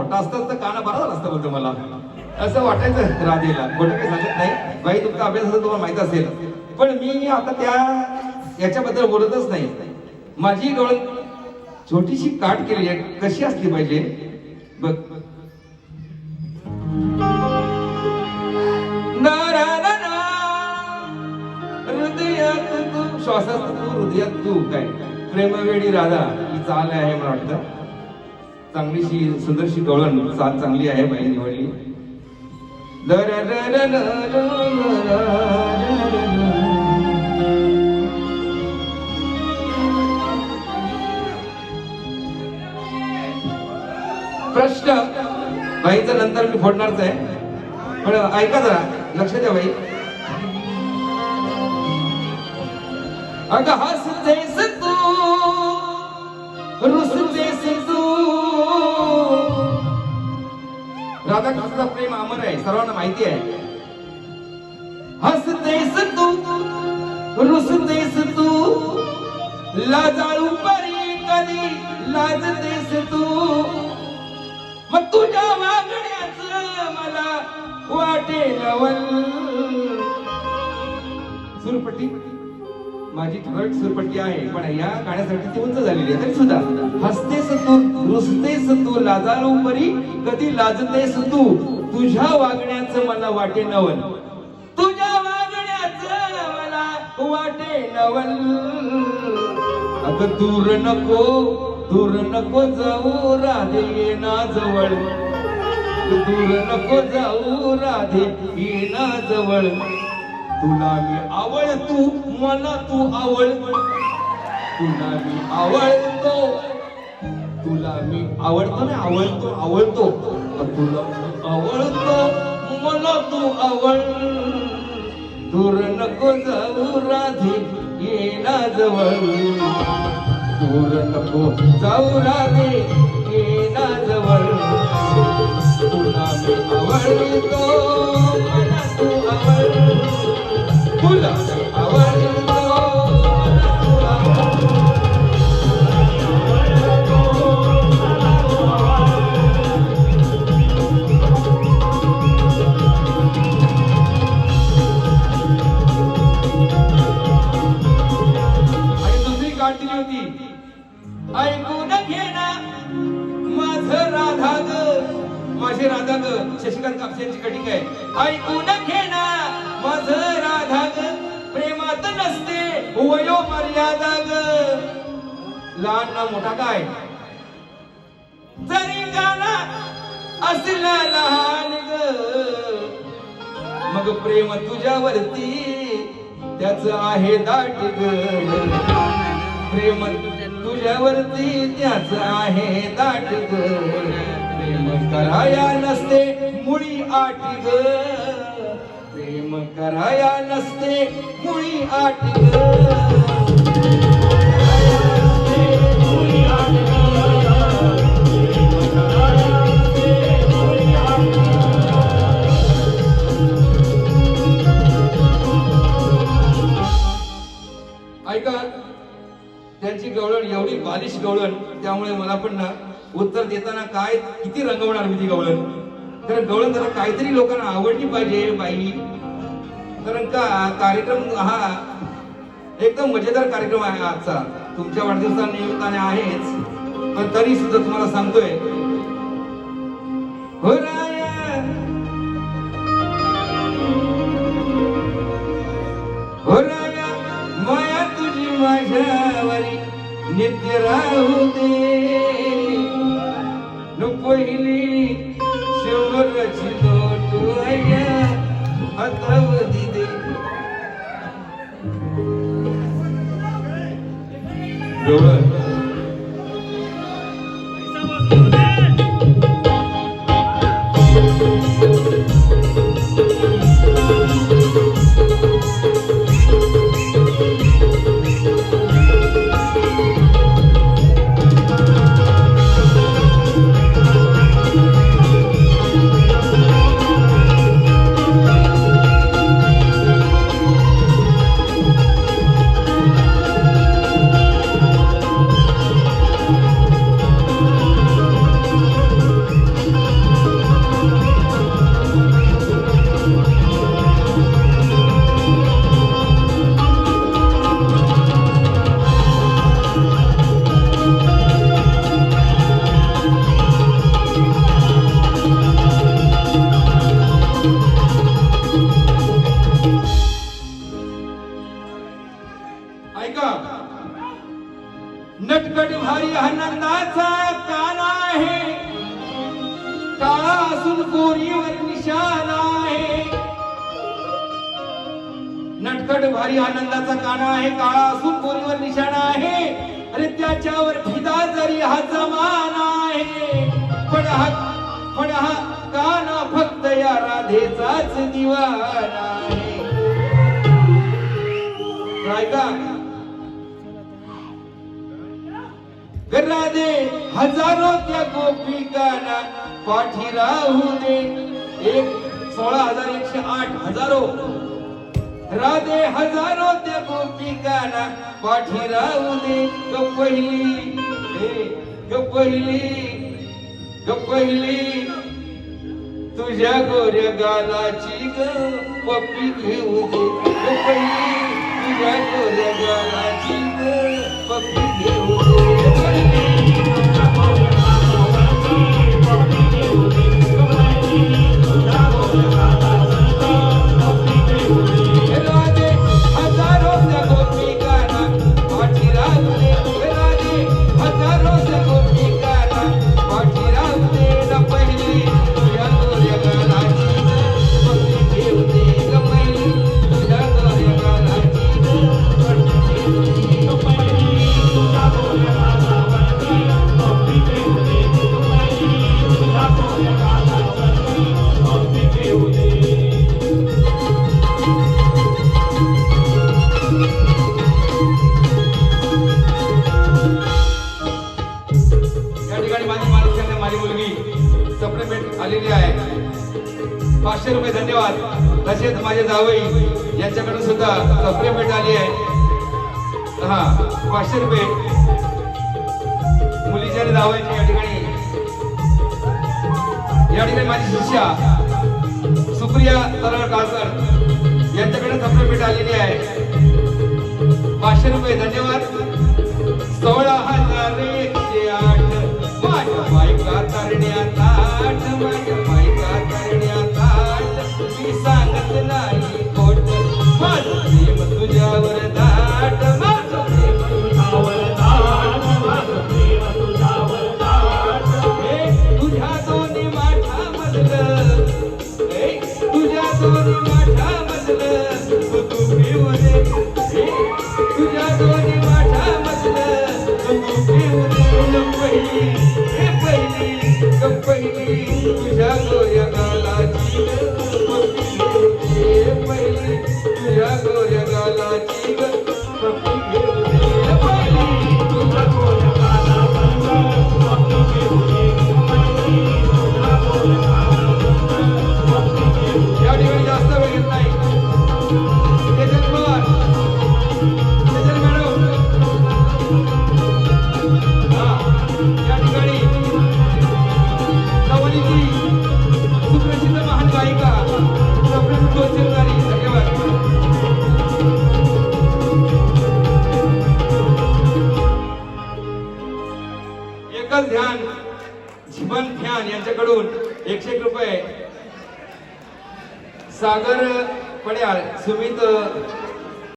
मोठा असतं तर काना बरा झाला असतं बोलतो मला. असं वाटायचं राधेला खोटं काही सांगत नाही. बाई तुमचा अभ्यास असं तुम्हाला माहीत असेल. पण मी आता त्या याच्याबद्दल बोलतच नाही. माझी डोळ छोटीशी काट केली आहे. कशी असली पाहिजे? बघ. ना ना हृदयात तू श्वासात तू हृदयात तू काय? प्रेमवेडी राधा ही चाल आहे मला वाटतं. चांगलीशी सुंदरशी डोळण. साथ चांगली आहे बाई निवडली प्रश्न. बाईच नंतर मी फोडणारच आहे. पण ऐका जरा. लक्ष द्या बाई. अग हस तू रुसू राधाकृष्णाचा प्रेम अमर आहे सर्वांना माहिती आहे. हसतेस तू रुसतेस तू लाजाळू परी कधी लाजतेस तू मग तुझ्या वागण्याच मला वाटेल सुरपट्टी. माझी घट सुरपट्टी आहे पण या गाण्यासाठी ती उंच झालेली आहे तरी सुद्धा. हसतेस तू रुसतेस तू लाजाळू परी कधी लाजतेस तू तुझ्या वागण्याचं मला वाटे नवल. तुझ्या वागण्याचं मला वाटे नवल. अगं दूर नको दूर नको जाऊ राधे ये ना जवळ. दूर नको जाऊ राधे ये ना जवळ. तुला मी आवड तू मला तू आवड. तुला मी आवडतो. तुला मी आवडतो ना आवडतो आवडतो. तुला आवडतो. मला तू आवड. दूर नको जाऊ राधे ये ना जवळ. दूर नको जाऊ राधे ये ना जवळ. तुला मी आवडतो. त्याची कटिंग आहे ऐकून घेणा माझ राधा ग प्रेमात नसते वयो मर्यादा ग लहान ना मोठा काय? जरी गाणा असला लहान ग. मग प्रेम तुझ्यावरती त्याच आहे दाट ग. प्रेम तुझ्यावरती त्याच आहे दाट ग. प्रेम कराया नसते मुळी आठ ग प्रेम कराया नसते मुळी आठ ग ऐका त्यांची गवळण एवढी बालिश गवळण त्यामुळे मला पण ना उत्तर देताना काय किती रंगवणार मी ती गवळण? कारण गवळण जरा काहीतरी लोकांना आवडली पाहिजे बाई. कारण का कार्यक्रम हा एकदम मजेदार कार्यक्रम आहे आजचा. तुमच्या वाढदिवसा निमित्ताने आहेच. पण तरी सुद्धा तुम्हाला सांगतोय तुझी लोटूया दे गौरव नटकट भारी आनंदाचा काला आहे. काळा असून कोरीवर निशाणा आहे. नटकट भारी आनंदाचा काना आहे काळा असून कोरीवर निशाणा आहे. अरे त्याच्यावर फिदा जरी हा जमाना आहे. पण हा पण हा काना फक्त या राधेचाच दिवाना आहे. ऐका राधे हजारो त्या गोपिकांना पाठी राहू दे एक सोळा हजार एकशे आठ हजारो. राधे हजारो त्या गोपिकांना पाठी राहू दे ग पहिली हे, ग पहिली ग पहिली तुझ्या गोऱ्या गालाची ग पप्पी घेऊ दे. पहिली तुझ्या गोऱ्या गालाची ग पप्पी घेऊ धन्यवाद. तसेच माझे जावई यांच्याकडून सुद्धा सप्लिमेंट आली आहे. हा पाचशे रुपये. मुलीच्या आणि जावईची या ठिकाणी. या ठिकाणी माझी शिष्या सुप्रिया तरळ काळकर यांच्याकडे भेट आलेली आहे. पाचशे रुपये धन्यवाद. सोळा हजार सागर पड्याळ सुमित